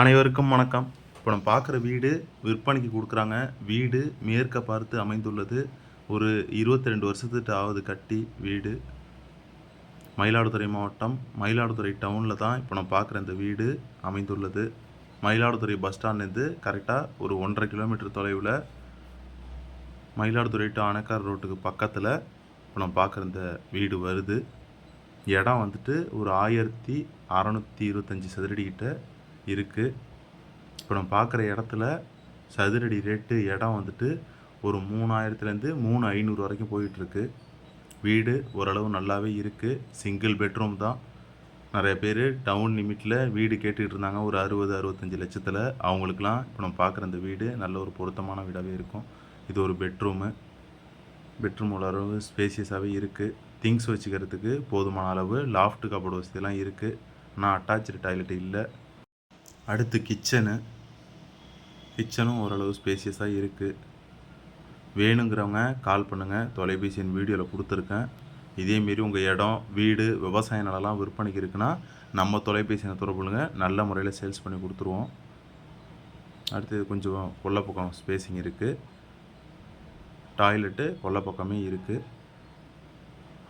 அனைவருக்கும் வணக்கம். இப்போ நம்ம பார்க்குற வீடு விற்பனைக்கு கொடுக்குறாங்க. வீடு மேற்க பார்த்து அமைந்துள்ளது. ஒரு இருபத்தி ரெண்டு வருஷத்துக்கு ஆகுது கட்டி வீடு. மயிலாடுதுறை மாவட்டம் மயிலாடுதுறை டவுனில் தான் இப்போ நம்ம பார்க்குற இந்த வீடு அமைந்துள்ளது. மயிலாடுதுறை பஸ் ஸ்டாண்ட்லேருந்து கரெக்டாக ஒரு ஒன்றரை கிலோமீட்டர் தொலைவில் மயிலாடுதுறை டு அணைக்கார் ரோட்டுக்கு பக்கத்தில் இப்போ நம்ம பார்க்குற இந்த வீடு வருது. இடம் வந்துட்டு ஒரு ஆயிரத்தி அறநூற்றி இருபத்தஞ்சி சதுரடிக்கிட்ட இருக்குது இப்போ நம்ம பார்க்குற இடத்துல சதுரடி ரேட்டு இடம் வந்துட்டு ஒரு மூணாயிரத்துலேருந்து மூணு ஐநூறு வரைக்கும் போயிட்டுருக்கு. வீடு ஓரளவு நல்லாவே இருக்குது சிங்கிள் பெட்ரூம் தான். நிறைய பேர் டவுன் லிமிட்டில் வீடு கேட்டுக்கிட்டு இருந்தாங்க. ஒரு அறுபது அறுபத்தஞ்சி லட்சத்தில். அவங்களுக்குலாம் இப்போ நம்ம பார்க்குற இந்த வீடு நல்ல ஒரு பொருத்தமான வீடாகவே இருக்கும். இது ஒரு பெட்ரூமு பெட்ரூம் ஓரளவு ஸ்பேசியஸாகவே இருக்குது திங்ஸ் வச்சுக்கிறதுக்கு போதுமான அளவு லாஃப்ட் கபோர்டு வசதியெல்லாம் இருக்குது ஆனால் அட்டாச்சு டாய்லெட் இல்லை. அடுத்து கிச்சனு கிச்சனும் ஓரளவு ஸ்பேசியஸாக இருக்குது வேணுங்கிறவங்க கால் பண்ணுங்கள் தொலைபேசி வீடியோவில் கொடுத்துருக்கேன். இதேமாரி உங்கள் இடம் வீடு விவசாய நிலம்லாம் விற்பனைக்கு இருக்குன்னா நம்ம தொலைபேசியை தொடர்புலுங்க நல்ல முறையில் சேல்ஸ் பண்ணி கொடுத்துருவோம். அடுத்து கொஞ்சம் கொல்லப்பக்கம் ஸ்பேசிங் இருக்குது டாய்லெட்டு கொல்லப்பக்கமே இருக்குது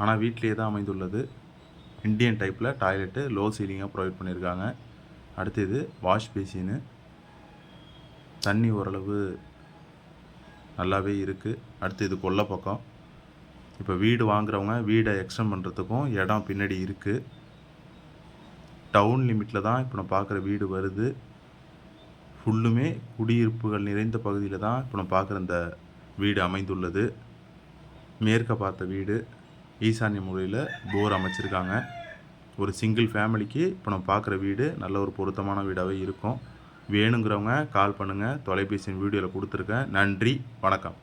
ஆனால் வீட்டிலேயே தான் அமைந்துள்ளது. இந்தியன் டைப்பில் டாய்லெட்டு லோ சீலிங்காக ப்ரொவைட் பண்ணியிருக்காங்க அடுத்து இது வாஷ் பேசினு. தண்ணி ஓரளவு நல்லாவே இருக்குது அடுத்து இது கொல்லை பக்கம். இப்போ வீடு வாங்குறவங்க வீடை எக்ஸ்டெண்ட் பண்ணுறதுக்கும் இடம் பின்னாடி இருக்குது டவுன் லிமிட்டில் தான் இப்போ நான் பார்க்குற வீடு வருது. ஃபுல்லுமே குடியிருப்புகள் நிறைந்த பகுதியில் தான் இப்போ நான் பார்க்குற இந்த வீடு அமைந்துள்ளது. மேற்க பார்த்த வீடு ஈசான்ய முறையில் போர் அமைச்சிருக்காங்க. ஒரு சிங்கிள் ஃபேமிலிக்கு இப்போ நம்ம பார்க்குற வீடு நல்ல ஒரு பொருத்தமான வீடாகவே இருக்கும். வேணுங்கிறவங்க கால் பண்ணுங்கள் தொலைபேசியின் வீடியோவில் கொடுத்துருக்கேன். நன்றி. வணக்கம்.